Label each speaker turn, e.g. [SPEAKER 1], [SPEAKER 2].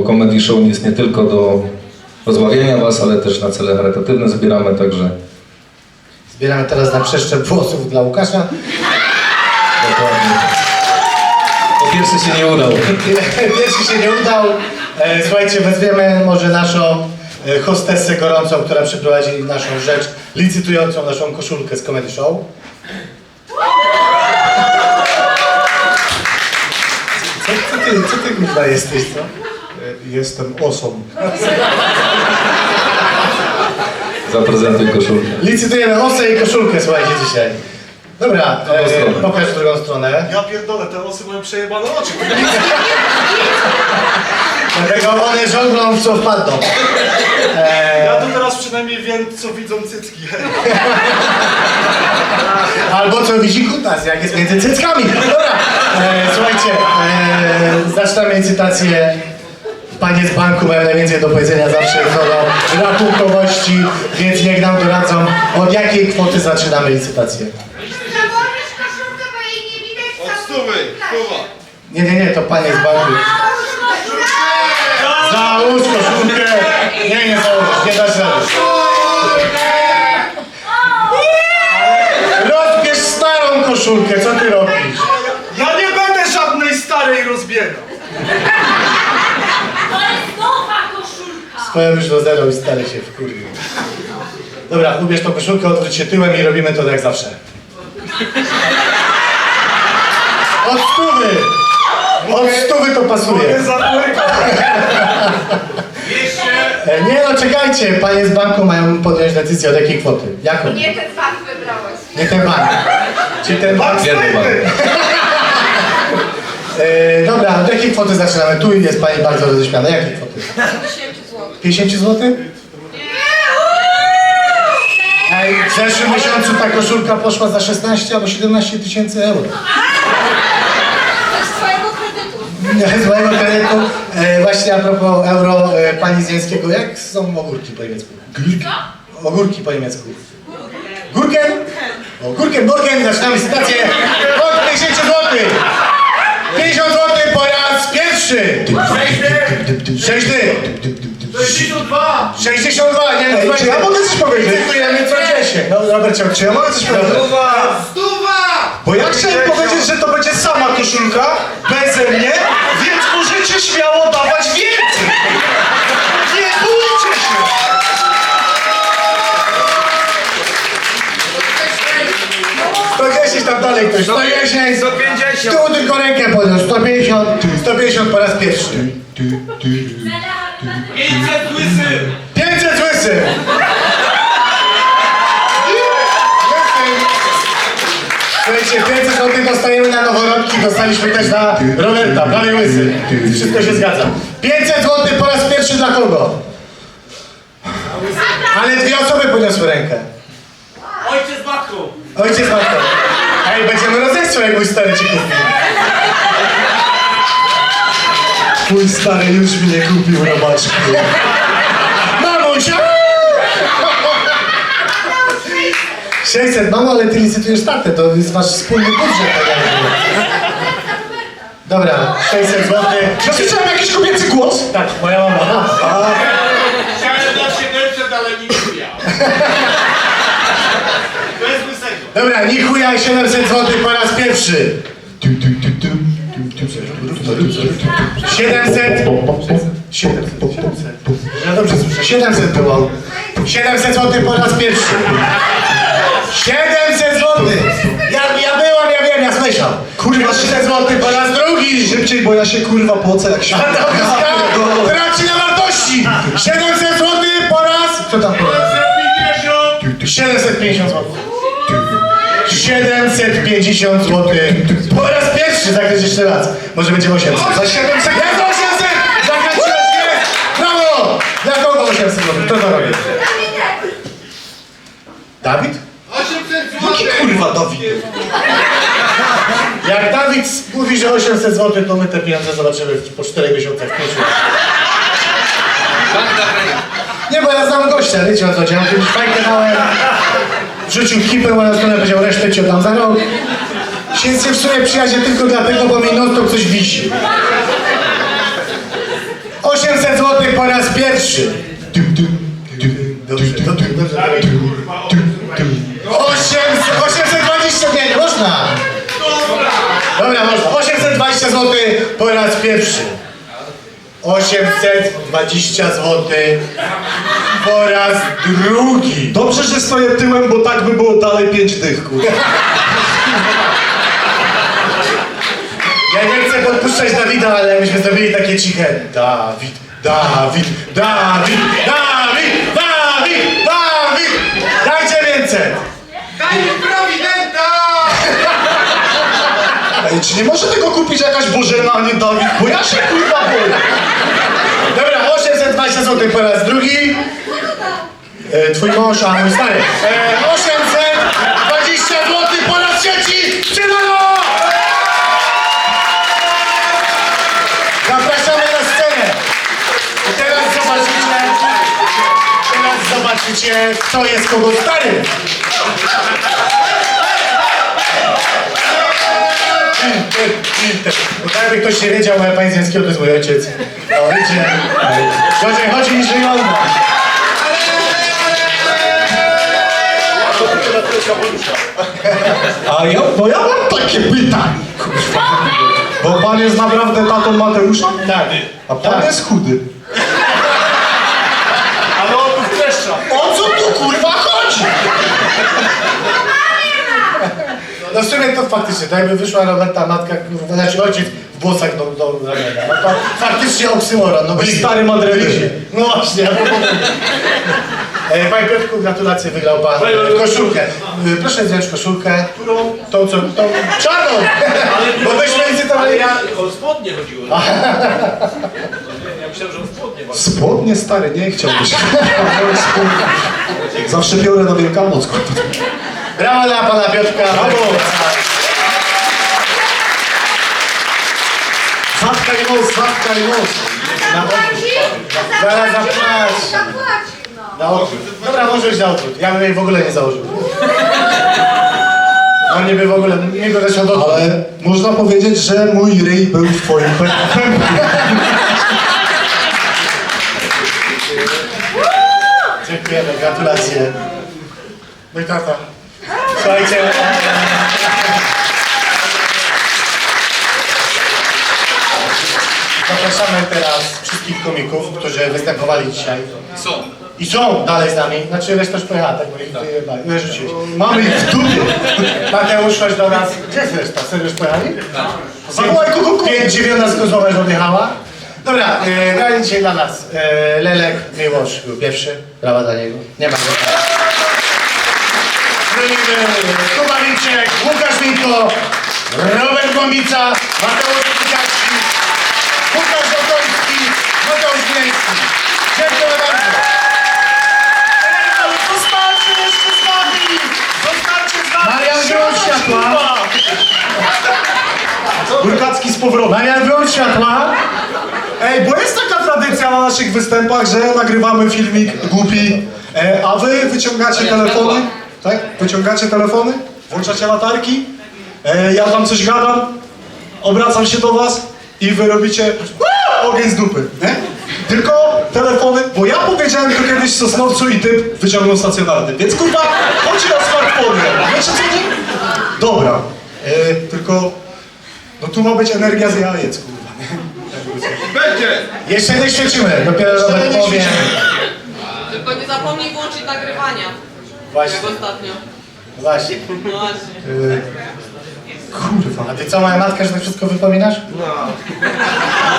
[SPEAKER 1] bo comedy show jest nie tylko do rozmawiania was, ale też na cele charytatywne zbieramy, także
[SPEAKER 2] Zbieramy teraz na przeszczep włosów dla Łukasza.
[SPEAKER 1] dokładnie. Po pierwszy się nie udał.
[SPEAKER 2] Pierwszy się nie udał. E, Słuchajcie, wezwiemy może naszą e, hostessę gorącą, która przeprowadzi naszą rzecz, licytującą naszą koszulkę z Comedy Show. Co, co ty, co ty kurwa jesteś, co?
[SPEAKER 3] Jestem osą.
[SPEAKER 1] Zaprezentuj koszulkę.
[SPEAKER 2] Licytujemy osę i koszulkę, słuchajcie, dzisiaj. Dobra,
[SPEAKER 1] Drugą
[SPEAKER 2] e,
[SPEAKER 1] stronę.
[SPEAKER 2] pokaż drugą stronę.
[SPEAKER 3] Ja pierdolę, te osy mają przejebane oczy.
[SPEAKER 2] Dlatego one żądną w co wpadną. E,
[SPEAKER 3] Ja to teraz przynajmniej wiem, co widzą cycki.
[SPEAKER 2] Albo co widzi kutas, jak jest między cyckami. Dobra, e, słuchajcie, e, zaczynamy licytację. Panie z banku mają najwięcej do powiedzenia zawsze co do rachunkowości, więc niech nam doradzą, od jakiej kwoty zaczynamy licytację.
[SPEAKER 4] Założysz koszulkę, bo jej nie widać
[SPEAKER 3] Od stówy.
[SPEAKER 2] Nie, nie, nie, to panie z banku. Załóż koszulkę! Nie, nie założysz, nie dasz rady. Rozbierz starą koszulkę, co ty robisz?
[SPEAKER 3] Ja nie będę żadnej starej rozbierał.
[SPEAKER 5] To jest nowa
[SPEAKER 2] Swoją już do zero i stale się wkurwił. Dobra, ubierz tą koszulkę, odwróć się tyłem i robimy to jak zawsze. Od stówy! Od stówy to pasuje.
[SPEAKER 3] Nie.
[SPEAKER 2] E, Nie no, czekajcie, panie z banku mają podjąć decyzję od jakiej kwoty. Jaką?
[SPEAKER 4] Nie ten bank wybrałeś.
[SPEAKER 2] Nie ten bank. Czy ten bank?
[SPEAKER 1] Jeden bank.
[SPEAKER 2] E, dobra, od jakiej kwoty zaczynamy? Tu jest pani bardzo roześmiana. Jakiej kwoty? 50 zł. Ej, w zeszłym miesiącu ta koszulka poszła za 16 albo 17 tysięcy euro.
[SPEAKER 5] Z twojego kredytu.
[SPEAKER 2] Nie, Z mojego kredytu. E, właśnie a propos euro e, pani z jak są ogórki po niemiecku? Ogórki po niemiecku. Gurken? O, Gurken, Gurken, zaczynamy sytuację od 50 zł. 50 zł po raz pierwszy. 6
[SPEAKER 3] 62.
[SPEAKER 2] 62, nie no, słuchajcie, ja mogę coś powiedzieć. Dziękujemy co 10. No, Robercie,
[SPEAKER 3] Czy ja mogę coś powiedzieć?
[SPEAKER 4] Stuwa!
[SPEAKER 3] Bo ja chciałem powiedzieć, że to będzie sama koszulka, beze mnie, więc możecie śmiało dawać
[SPEAKER 2] tam dalej ktoś. 110,
[SPEAKER 3] 150.
[SPEAKER 2] Tu tylko rękę podniósł. 150, 150 po raz pierwszy.
[SPEAKER 3] 500 łysy.
[SPEAKER 2] 500 łysy! Słuchajcie, 500 zł dostajemy na noworodki, dostaliśmy też na Roberta, prawie łysy. Wszystko się zgadza. 500 zł po raz pierwszy dla kogo? Ale dwie osoby podniosły rękę.
[SPEAKER 3] Ojciec matką.
[SPEAKER 2] Ojciec matką. Ej, będziemy rodzeństwo, jak mój stary ci kupił. Mój stary już mi nie kupił robaczki. Mamusia! 600, mamo, ale ty licytujesz tatę, to jest wasz wspólny budżet. tak jakby. Dobra, 600 zł.
[SPEAKER 3] Ja słyszałem jakiś kobiecy głos.
[SPEAKER 2] Tak, moja mama.
[SPEAKER 6] Chciałem dać 700, ale nie chuja.
[SPEAKER 2] Dobra, nie chuja 700 zł po raz pierwszy. 700. 700, 700. Ja dobrze słyszę. 700 było. 700 zł po raz pierwszy. 700 zł. Ja, ja byłam, ja wiem, ja słyszałem. Kurwa, 700 zł po raz drugi.
[SPEAKER 3] Szybciej, bo ja się kurwa płocę jak się...
[SPEAKER 2] A to wyska- traci na wartości. 700 zł po raz. Co tam raz? 750 zł. 750 zł. Po raz pierwszy zagrać jeszcze raz. Może będzie 800. Za 700. Jest 800! Zagrać. Brawo! Dla kogo 800 zł? Kto to robi? Dawid?
[SPEAKER 6] 800
[SPEAKER 3] Jaki
[SPEAKER 6] zł.
[SPEAKER 3] kurwa Dawid?
[SPEAKER 2] Jak Dawid mówi, że 800 zł, to my te pieniądze zobaczymy po 4 miesiącach w. Nie, bo ja znam gościa, wiecie o co chodzi. Ja fajkę dałem, wrzucił kipę, moją stronę powiedział, resztę ci oddam za rok. Się przyjaźnie tylko dlatego, bo mi non coś wisi. 800 po raz pierwszy. Dobrze, dobrze, dobrze, dobrze. 800, 820, nie, nie można. Dobra, można. 820 zł po raz pierwszy. 820 zł po raz drugi.
[SPEAKER 3] Dobrze, że stoję tyłem, bo tak by było dalej pięć dych, kurwa.
[SPEAKER 2] Ja nie chcę podpuszczać Dawida, ale myśmy zrobili takie ciche. Dawid, Dawid, Dawid, Dawid, Dawid, Dawid! Dajcie więcej!
[SPEAKER 4] Daj mi prowidenta!
[SPEAKER 3] Ej, czy nie może tego kupić jakaś Bożena, a nie Dawid? Bo ja się kurwa boję.
[SPEAKER 2] Dobra, 820 zł po raz drugi. E, twój mąż, a mój stary. E, 820 zł po raz trzeci. Przydano! Zapraszamy na scenę. I teraz zobaczycie, teraz zobaczycie, kto jest kogo stary. Bo tak jakby ktoś nie wiedział, ale pani Zjańskiego to jest mój ojciec. No wiecie, gorzej chodzi niż wygląda.
[SPEAKER 3] A ja, bo ja mam takie pytanie. kurwa. Bo pan jest naprawdę tatą Mateusza?
[SPEAKER 2] Tak.
[SPEAKER 3] A pan
[SPEAKER 2] Tak.
[SPEAKER 3] jest chudy.
[SPEAKER 6] Ale on tu wkleszcza.
[SPEAKER 2] O co tu kurwa chodzi? No w sumie to faktycznie, tak jakby wyszła Roberta matka, kurwa, znaczy ojciec w włosach do, do ramienia. No to faktycznie oksymoron, no
[SPEAKER 3] I stary Madryt.
[SPEAKER 2] No właśnie, ja e, Panie Piotrku, gratulacje, wygrał pan e, koszulkę. E, Proszę wziąć koszulkę. Którą? Tą, co, tą czarną! Bo byśmy
[SPEAKER 6] Ale
[SPEAKER 2] licytowali...
[SPEAKER 6] ja o spodnie chodziło. Ja myślałem, że o spodnie
[SPEAKER 3] stary, nie chciałbyś. Zawsze biorę na Wielkanoc, kurwa.
[SPEAKER 2] Brawo dla pana Piotrka. Brawo!
[SPEAKER 3] Zatkaj nos, zatkaj nos.
[SPEAKER 4] Zapłaci?
[SPEAKER 2] Zaraz zapłaci.
[SPEAKER 4] Zapłaci, no.
[SPEAKER 2] Na odwrót. Dobra, może być na odwrót. Ja bym jej w ogóle nie założył. No niby w ogóle, nie go do
[SPEAKER 3] Ale można powiedzieć, że mój ryj był w twoim.
[SPEAKER 2] Dziękujemy, gratulacje. Mój tata. Słuchajcie. Zapraszamy teraz wszystkich komików, którzy występowali dzisiaj.
[SPEAKER 6] Są.
[SPEAKER 2] I są dalej z nami. Znaczy reszta już pojechała, tak bo ich wyjebali. Wyrzuciłeś.
[SPEAKER 3] Mamy ich w dupie.
[SPEAKER 2] Mateusz, chodź do nas. Gdzie jest reszta? Serio już pojechali?
[SPEAKER 3] Zawołaj kogo
[SPEAKER 2] Pięć dziewiona z Kozłowa już odjechała. Dobra, e, grali dzisiaj dla nas. E, Lelek Miłosz był pierwszy. Brawa dla niego. Nie ma go. Gąbica, Mateusz Kuciacki, Łukasz Okoński, Mateusz. Dziękuję bardzo.
[SPEAKER 3] Zostańcie jeszcze z nami! Zostańcie z nami!
[SPEAKER 2] Marian wyłącz światła.
[SPEAKER 3] Burkacki z powrotem.
[SPEAKER 2] Marian wyłącz światła.
[SPEAKER 3] Ej, bo jest taka tradycja na naszych występach, że nagrywamy filmik głupi, e, a wy wyciągacie telefony, tak? Wyciągacie telefony, włączacie latarki, e, ja tam coś gadam, obracam się do was i wy robicie ogień z dupy, nie? Tylko telefony, bo ja powiedziałem to kiedyś Sosnowcu i typ wyciągnął stacjonarny, więc kurwa, chodzi o smartfony, wiecie co nie? Dobra, e, tylko, no tu ma być energia z jajec, kurwa, nie?
[SPEAKER 6] Będzie!
[SPEAKER 2] Jeszcze nie świecimy, dopiero
[SPEAKER 3] Jeszcze
[SPEAKER 2] Robert
[SPEAKER 3] nie
[SPEAKER 2] powie.
[SPEAKER 3] świecimy.
[SPEAKER 5] Tylko nie zapomnij włączyć nagrywania.
[SPEAKER 2] Właśnie,
[SPEAKER 5] Jak ostatnio.
[SPEAKER 2] właśnie.
[SPEAKER 5] No właśnie.
[SPEAKER 2] Yy, kurwa. A ty co, moja matka, że tak wszystko wypominasz?